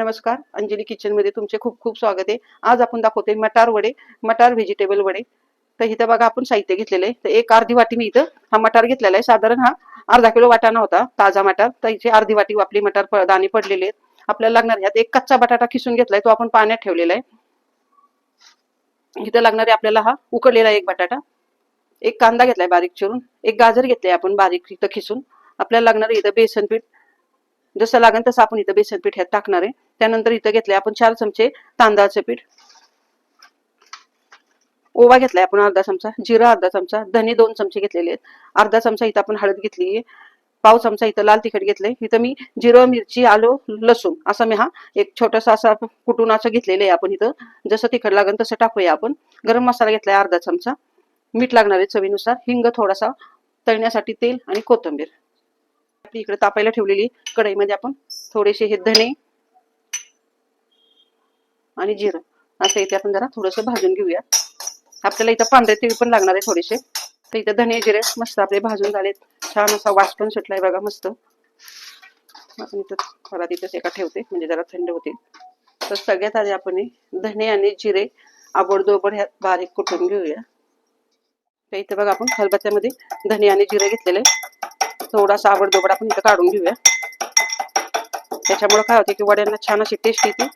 नमस्कार. अंजली किचनमध्ये तुमचे खूप खूप स्वागत आहे. आज आपण दाखवतोय मटार वडे मटार व्हेजिटेबल वडे. तर इथं बघा आपण साहित्य घेतलेलं आहे. तर एक अर्धी वाटी मी इथं हा मटार घेतलेला आहे. साधारण हा अर्धा किलो वाटाणा होता ताजा मटार. तर इथे अर्धी वाटी आपली मटार दाणे पडलेले आहेत. आपल्याला लागणार ह्यात एक कच्चा बटाटा खिसून घेतलाय तो आपण पाण्यात ठेवलेला आहे. इथं लागणारे आपल्याला हा उकडलेला एक बटाटा. एक कांदा घेतलाय बारीक चिरून. एक गाजर घेतलाय आपण बारीक इथं खिसून. आपल्याला लागणार इथं बेसन पीठ. जसं लागेल तसं आपण इथं बेसन पीठ ह्यात टाकणार आहे. त्यानंतर इथं घेतले आपण चार चमचे तांदळाचं पीठ. ओवा घेतलाय आपण अर्धा चमचा जिरा अर्धा चमचा धने दोन चमचे घेतलेले आहेत. अर्धा चमचा इथं आपण हळद घेतली आहे. पाव चमचा इथं लाल तिखट घेतलंय. इथं मी जिरं मिरची आलो लसूण असा मी हा एक छोटासा असा कुटून असं घेतलेलं आहे आपण इथं. जसं तिखट लागेल तसं टाकूया आपण. गरम मसाला घेतलाय अर्धा चमचा. मीठ लागणार आहे चवीनुसार. हिंग थोडासा तळण्यासाठी तेल आणि कोथिंबीर. आपली इकडे तापायला ठेवलेली कढईमध्ये आपण थोडेसे हे धने आणि जिरं. असं इथे आपण जरा थोडंसं भाजून घेऊया. आपल्याला इथं पांढरे तीळ पण लागणार आहे थोडेसे. तर इथं धने जिरे मस्त आपले भाजून झालेत. छान असा वास पण सुटलाय बघा मस्त. आपण इथं खरा तिथंच एका ठेवते म्हणजे जरा थंड होतील. तर सगळ्यात आधी आपण धने आणि जिरे आबडदोबड ह्या बारीक कुटून घेऊया. तर इथं बघा आपण खलबत्त्यामध्ये धने आणि जिरे घेतलेले. थोडासा आवडदोबड आपण इथं काढून घेऊया. त्याच्यामुळे काय होते की वड्यांना छान अशी टेस्ट येते.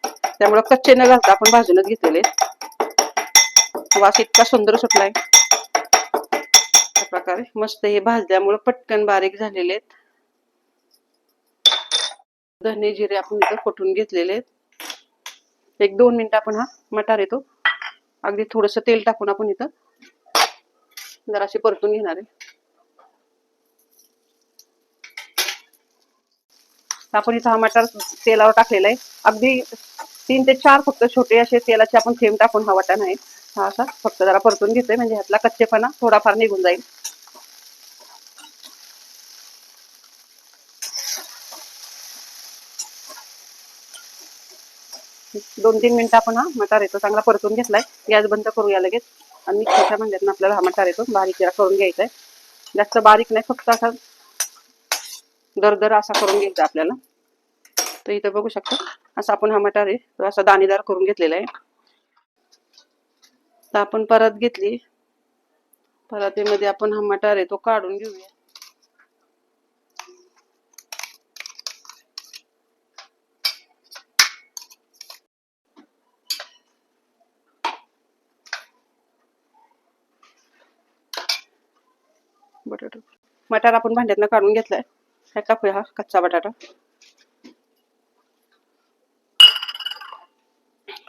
त्यामुळे कच्चे न घालता आपण भाजूनच घेतलेले. वास इतका सुंदर सुटलाय. प्रकारे मस्त हे भाजल्यामुळे पटकन बारीक झालेले आहेत. धने जिरे आपण इथं फुटून घेतलेले आहेत. एक दोन मिनिट आपण हा मटार येतो. अगदी थोडस तेल टाकून आपण इथं जराशी परतून घेणार आहे. आपण इथं हा मटार तेलावर टाकलेला आहे. अगदी तीन ते चार फक्त छोटे असे तेलाचे आपण थेंब टाकून हा वाटाणा आहे हा असा फक्त जरा परतून घेतोय म्हणजे ह्यातला कच्चेपणा थोडाफार निघून जाईल. दोन तीन मिनिटं आपण हा मटार येतो चांगला परतून घेतलाय. गॅस बंद करूया लगेच. आणि मिक्सरच्या म्हणजे आपल्याला हा मटार येतो बारीक जरा करून घ्यायचा आहे जास्त बारीक नाही फक्त असा दरदर असा करून घ्यायचा आपल्याला. तर इथं बघू शकता. असा आपण हा मटार आहे तो असा दाणेदार करून घेतलेला आहे. तर आपण परत घेतली. परातीमध्ये आपण हा मटार आहे तो काढून घेऊया. बटाटा. मटार आपण भांड्यातनं काढून घेतलाय. काय टाकूया हा कच्चा बटाटा.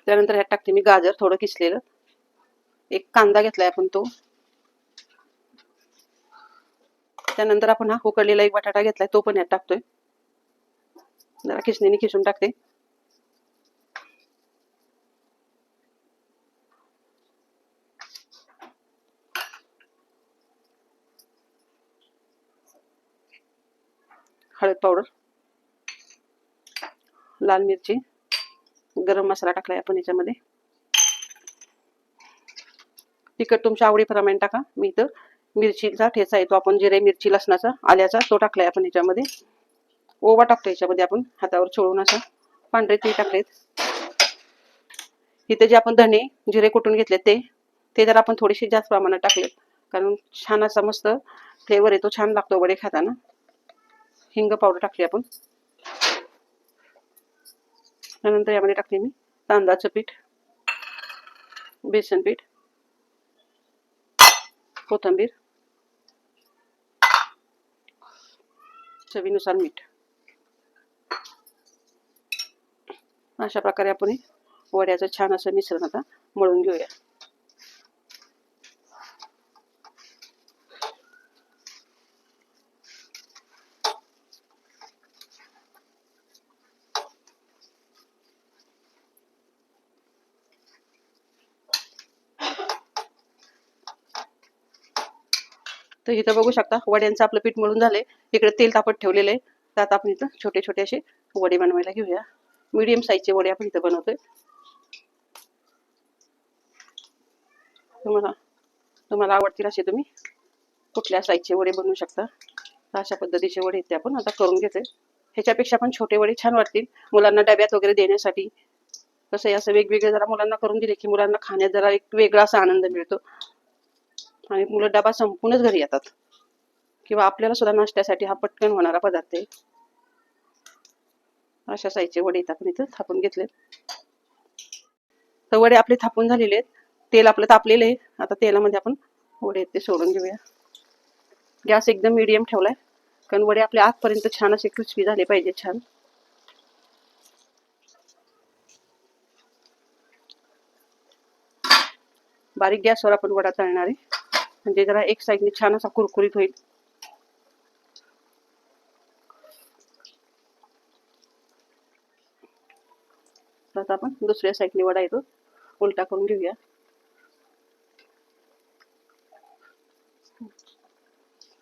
त्यानंतर ह्यात टाकते मी गाजर थोडं किसलेलं. एक कांदा घेतलाय आपण तो. त्यानंतर आपण हा उकडलेला एक बटाटा घेतलाय तो पण ह्यात टाकतोय. जरा किसणीने किसून टाकते. हळद पावडर, लाल मिरची. गरम मसाला टाकलाय आपण याच्यामध्ये. तिखट तुमच्या आवडीप्रमाणे टाका. मी इथं मिरचीचा ठेचा येतो. आपण जिरे मिरची लसणाचा आल्याचा तो टाकलाय आपण याच्यामध्ये. ओवा टाकतो याच्यामध्ये आपण हातावर चोळून असं. पांढरे ते टाकलेत. इथे जे आपण धणे जिरे कुटून घेतले ते ते जर आपण थोडीशी जास्त प्रमाणात टाकलेत. कारण छान असा मस्त फ्लेवर येतो छान लागतो वडे खाताना. हिंग पावडर टाकली आपण. त्यानंतर यामध्ये टाकते मी तांदळाचं पीठ बेसन पीठ कोथिंबीर चवीनुसार मीठ. अशा प्रकारे आपण वड्याचं छान असं मिश्रण आता मळून घेऊया. तर इथं बघू शकता वड्यांचं आपलं पीठ मळून झालंय. इकडे तेल तापत ठेवलेलं आहे. त्यात आपण इथं छोटे छोटे असे वडे बनवायला घेऊया. मीडियम साईजचे वडे आपण इथं बनवतोय. तुम्हाला तुम्हाला आवडतील असे तुम्ही कुठल्या साईजचे वडे बनवू शकता. तर अशा पद्धतीचे वडे ते आपण आता करून घेतोय. ह्याच्यापेक्षा पण छोटे वडे छान वाटतील. मुलांना डब्यात वगैरे देण्यासाठी. कसं असं वेगवेगळे जरा मुलांना करून दिले की मुलांना खाण्यात जरा एक वेगळा असा आनंद मिळतो. आणि मुलं डबा संपूनच घरी येतात. किंवा आपल्याला सुद्धा नाश्त्यासाठी हा पटकन होणारा पदार्थ आहे. अशा साईजचे वडे येतात मी तर थापून घेतले. तर वडे आपले थापून झालेले आहेत. तेल आपलं तापलेलं आहे. आता तेलामध्ये आपण वडे ते सोडून घेऊया. गॅस एकदम मिडियम ठेवलाय. कारण वडे आपले आतपर्यंत छान असे क्रिस्पी झाले पाहिजे छान. बारीक गॅसवर आपण वडा तळणार आहे. म्हणजे जरा एक साईडने छान असा कुरकुरीत होईल. तर आता आपण दुसऱ्या साईडने वडा येतो. उलटा करून घेऊया.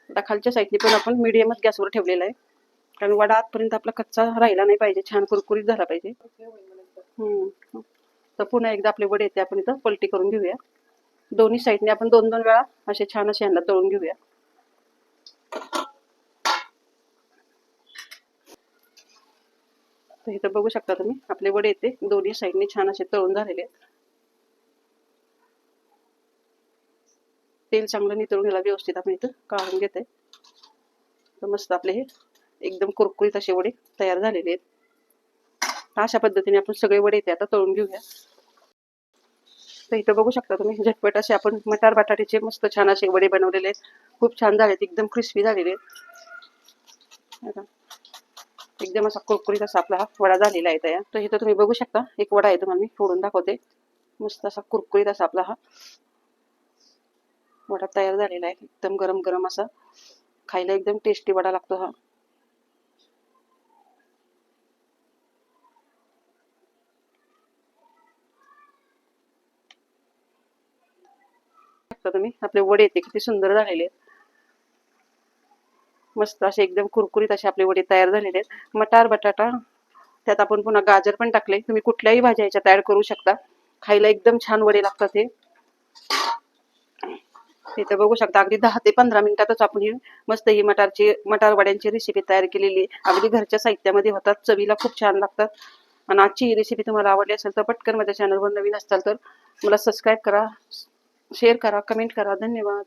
आता खालच्या साईडने पण आपण मिडियमच गॅसवर ठेवलेला आहे. कारण वडा आतपर्यंत आपला कच्चा राहिला नाही पाहिजे छान कुरकुरीत झाला पाहिजे. हम्म. तर पुन्हा एकदा आपले वडे येते आपण इथं पलटी करून घेऊया. दोन्ही साईडने आपण दोन दोन वेळा असे छान असे यांना तळून घेऊया. तर इथं बघू शकता तुम्ही आपले वडे येते दोन्ही साईडने छान असे तळून झालेले आहेत. तेल चांगलं नितळून घ्यायला व्यवस्थित आपण इथं काढून घेते तर मस्त आपले हे एकदम कुरकुरीत असे वडे तयार झालेले आहेत. अशा पद्धतीने आपण सगळे वडे येते आता तळून घेऊया. तर इथं बघू शकता तुम्ही झटपट असे आपण मटार बटाट्याचे मस्त छान असे वडे बनवलेले आहेत. खूप छान झालेत एकदम क्रिस्पी झालेले एकदम असा कुरकुरीत असा आपला हा वडा झालेला आहे तयार. तर इथं तुम्ही बघू शकता एक वडा आहे तुम्हाला मी फोडून दाखवते. मस्त असा कुरकुरीत असा आपला हा वडा तयार झालेला आहे. एकदम गरम गरम असा. खायला एकदम टेस्टी वडा लागतो हा. शकता तुम्ही. आपले वडे येते किती सुंदर झालेले आहेत. मस्त असे एकदम कुरकुरीत असे आपले वडे तयार झालेले आहेत. मटार बटाटा त्यात आपण पुन्हा गाजर पण टाकले तुम्ही कुठल्याही भाज्या याच्यात ऍड करू शकता. खायला एकदम छान वडे लागतात हे. इथे बघू शकता. अगदी दहा ते पंधरा मिनिटातच आपण ही मस्त ही मटारची मटार वड्यांची रेसिपी तयार केलेली आहे. अगदी घरच्या साहित्यामध्ये होतात. चवीला खूप छान लागतात. आणि आजची ही रेसिपी तुम्हाला आवडली असेल तर पटकन माझ्या चॅनलवर नवीन असाल तर मला सबस्क्राईब करा. शेअर करा कमेंट करा. धन्यवाद.